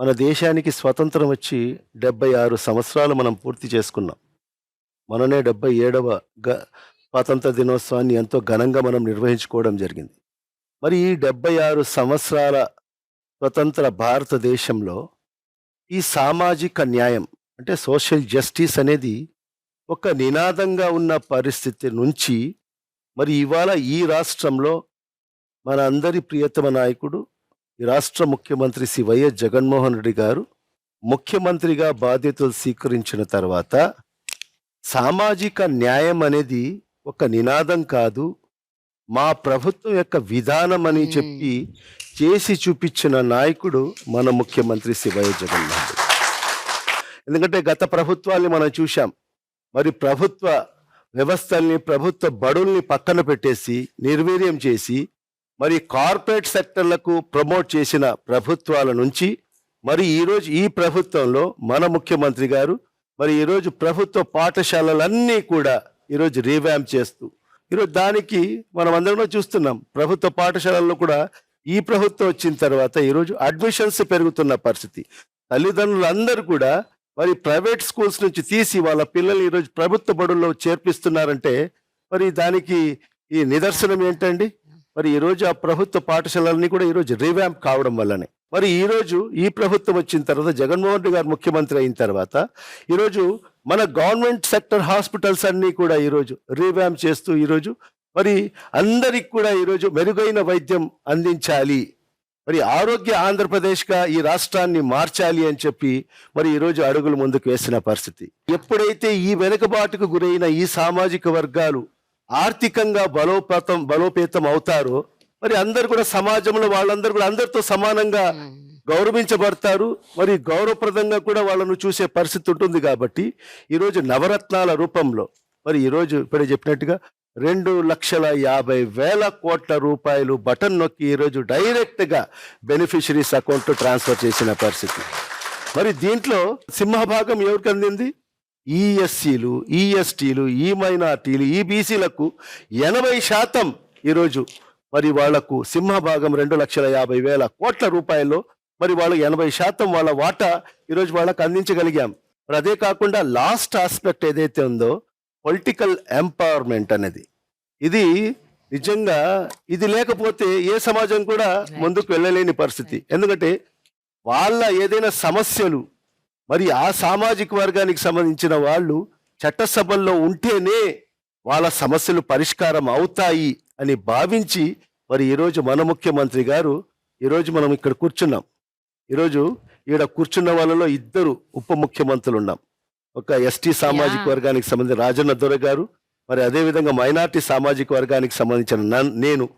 మన దేశానికి స్వతంత్రం వచ్చి డెబ్బై ఆరు సంవత్సరాలు మనం పూర్తి చేసుకున్నాం. మననే డెబ్బై ఏడవ గ స్వాతంత్ర దినోత్సవాన్ని ఎంతో ఘనంగా మనం నిర్వహించుకోవడం జరిగింది. మరి ఈ డెబ్బై ఆరు సంవత్సరాల స్వతంత్ర భారతదేశంలో ఈ సామాజిక న్యాయం అంటే సోషల్ జస్టిస్ అనేది ఒక నినాదంగా ఉన్న పరిస్థితి నుంచి మరి ఇవాళ ఈ రాష్ట్రంలో మన అందరి ప్రియతమ నాయకుడు ఈ రాష్ట్ర ముఖ్యమంత్రి శ్రీ వైఎస్ జగన్మోహన్ రెడ్డి గారు ముఖ్యమంత్రిగా బాధ్యతలు స్వీకరించిన తర్వాత సామాజిక న్యాయం అనేది ఒక నినాదం కాదు మా ప్రభుత్వం యొక్క విధానం అని. చెప్పి చేసి చూపించిన నాయకుడు మన ముఖ్యమంత్రి వైఎస్ జగన్మోహన్ రెడ్డి ఎందుకంటే గత ప్రభుత్వాల్ని మనం చూశాం మరి ప్రభుత్వ వ్యవస్థల్ని ప్రభుత్వ బడుల్ని పక్కన పెట్టేసి నిర్వీర్యం చేసి మరి కార్పొరేట్ సెక్టర్లకు ప్రమోట్ చేసిన ప్రభుత్వాల నుంచి మరి ఈరోజు ఈ ప్రభుత్వంలో మన ముఖ్యమంత్రి గారు మరి ఈరోజు ప్రభుత్వ పాఠశాలలన్నీ కూడా ఈరోజు రీవ్యాంప్ చేస్తూ ఈరోజు దానికి మనం అందరం చూస్తున్నాం. ప్రభుత్వ పాఠశాలల్లో కూడా ఈ ప్రభుత్వం వచ్చిన తర్వాత ఈరోజు అడ్మిషన్స్ పెరుగుతున్న పరిస్థితి. తల్లిదండ్రులందరూ కూడా మరి ప్రైవేట్ స్కూల్స్ నుంచి తీసి వాళ్ళ పిల్లల్ని ఈరోజు ప్రభుత్వ బడుల్లో చేర్పిస్తున్నారంటే మరి దానికి ఈ నిదర్శనం ఏంటండి? మరి ఈరోజు ఆ ప్రభుత్వ పాఠశాలన్నీ కూడా ఈరోజు రివ్యాంప్ కావడం వల్లనే. మరి ఈరోజు ఈ ప్రభుత్వం వచ్చిన తర్వాత జగన్మోహన్ రెడ్డి గారు ముఖ్యమంత్రి అయిన తర్వాత ఈరోజు మన గవర్నమెంట్ సెక్టర్ హాస్పిటల్స్ అన్నీ కూడా ఈరోజు రివ్యాంప్ చేస్తూ ఈరోజు మరి అందరికి కూడా ఈరోజు మెరుగైన వైద్యం అందించాలి. మరి ఆరోగ్య ఆంధ్రప్రదేశ్గా ఈ రాష్ట్రాన్ని మార్చాలి అని చెప్పి మరి ఈరోజు అడుగులు ముందుకు వేసిన పరిస్థితి. ఎప్పుడైతే ఈ వెనుకబాటుకు గురైన ఈ సామాజిక వర్గాలు ఆర్థికంగా బలోపేతం బలోపేతం అవుతారో. మరి అందరు కూడా సమాజంలో వాళ్ళందరూ కూడా అందరితో సమానంగా గౌరవించబడతారు. మరి గౌరవప్రదంగా కూడా వాళ్ళను చూసే పరిస్థితి ఉంటుంది కాబట్టి ఈరోజు నవరత్నాల రూపంలో మరి ఈరోజు ఇప్పుడే చెప్పినట్టుగా రెండు లక్షల యాభై వేల కోట్ల రూపాయలు బటన్ నొక్కి ఈరోజు డైరెక్ట్గా బెనిఫిషరీస్ అకౌంట్ ట్రాన్స్ఫర్ చేసిన పరిస్థితి. మరి దీంట్లో సింహభాగం ఎవరికి అందింది? ఈ ఎస్సీలు ఈ ఎస్టీలు ఈ మైనార్టీలు ఈ బీసీలకు ఎనభై శాతం ఈరోజు మరి వాళ్ళకు సింహభాగం రెండు లక్షల యాభై వేల కోట్ల రూపాయల్లో మరి వాళ్ళు ఎనభై శాతం వాళ్ళ వాటా ఈరోజు వాళ్ళకు అందించగలిగాం. మరి అదే కాకుండా లాస్ట్ ఆస్పెక్ట్ ఏదైతే ఉందో పొలిటికల్ ఎంపవర్మెంట్ అనేది. ఇది నిజంగా ఇది లేకపోతే ఏ సమాజం కూడా ముందుకు వెళ్ళలేని పరిస్థితి. ఎందుకంటే వాళ్ళ ఏదైనా సమస్యలు మరి ఆ సామాజిక వర్గానికి సంబంధించిన వాళ్ళు చట్టసభల్లో ఉంటేనే వాళ్ళ సమస్యలు పరిష్కారం అవుతాయి అని భావించి మరి ఈరోజు మన ముఖ్యమంత్రి గారు ఈరోజు మనం ఇక్కడ కూర్చున్నాం. ఈరోజు ఈడ కూర్చున్న వాళ్ళలో ఇద్దరు ఉప ముఖ్యమంత్రులు ఉన్నాం. ఒక ఎస్టీ సామాజిక. వర్గానికి సంబంధించిన రాజన్న దొర గారు మరి అదే విధంగా మైనార్టీ సామాజిక వర్గానికి సంబంధించిన నన్- నేను.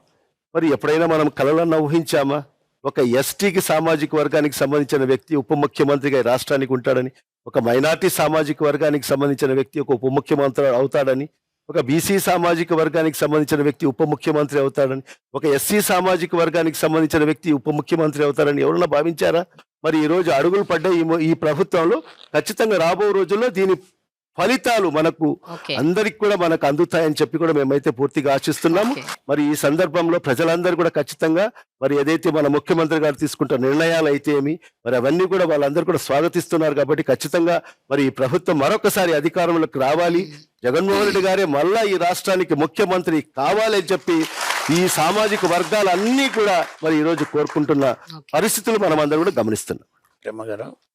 మరి ఎప్పుడైనా మనం కలలన్నా ఊహించామా? ఒక ఎస్టీకి సామాజిక వర్గానికి సంబంధించిన వ్యక్తి ఉప ముఖ్యమంత్రిగా రాష్ట్రానికి ఉంటాడని ఒక మైనార్టీ సామాజిక వర్గానికి సంబంధించిన వ్యక్తి ఒక ఉప ముఖ్యమంత్రి అవుతాడని ఒక బీసీ సామాజిక వర్గానికి సంబంధించిన వ్యక్తి ఉప ముఖ్యమంత్రి అవుతాడని ఒక ఎస్సీ సామాజిక వర్గానికి సంబంధించిన వ్యక్తి ఉప ముఖ్యమంత్రి అవుతారని ఎవరన్నా భావించారా? మరి ఈ రోజు అడుగులు పడ్డ ఈ ఈ ప్రభుత్వంలో. ఖచ్చితంగా రాబో రోజుల్లో దీని ఫలితాలు మనకు అందరికి కూడా మనకు అందుతాయని చెప్పి కూడా మేమైతే పూర్తిగా ఆశిస్తున్నాము. మరి ఈ సందర్భంలో ప్రజలందరూ కూడా ఖచ్చితంగా మరి ఏదైతే మన ముఖ్యమంత్రి గారు తీసుకుంటున్న నిర్ణయాలు అయితే ఏమి మరి అవన్నీ కూడా వాళ్ళందరూ కూడా స్వాగతిస్తున్నారు కాబట్టి ఖచ్చితంగా మరి ఈ ప్రభుత్వం మరొకసారి అధికారంలోకి రావాలి. జగన్మోహన్ రెడ్డి గారే మళ్ళా ఈ రాష్ట్రానికి ముఖ్యమంత్రి కావాలి అని చెప్పి ఈ సామాజిక వర్గాలన్నీ కూడా మరి ఈ రోజు కోరుకుంటున్న. పరిస్థితులు మనం అందరూ కూడా గమనిస్తున్నాం. బ్రహ్మగారు